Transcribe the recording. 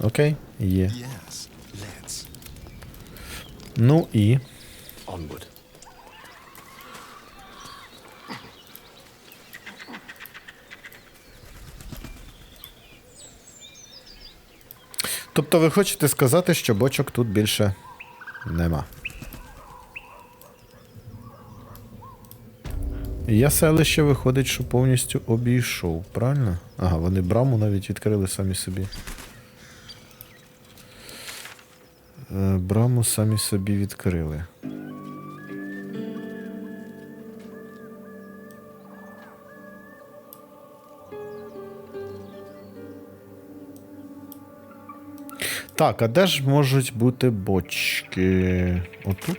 Окей, є. Ну і. Тобто ви хочете сказати, що бочок тут більше нема. Я селище виходить, що повністю обійшов, правильно? Ага, вони браму навіть відкрили самі собі. Браму самі собі відкрили. Так, а де ж можуть бути бочки? Отут?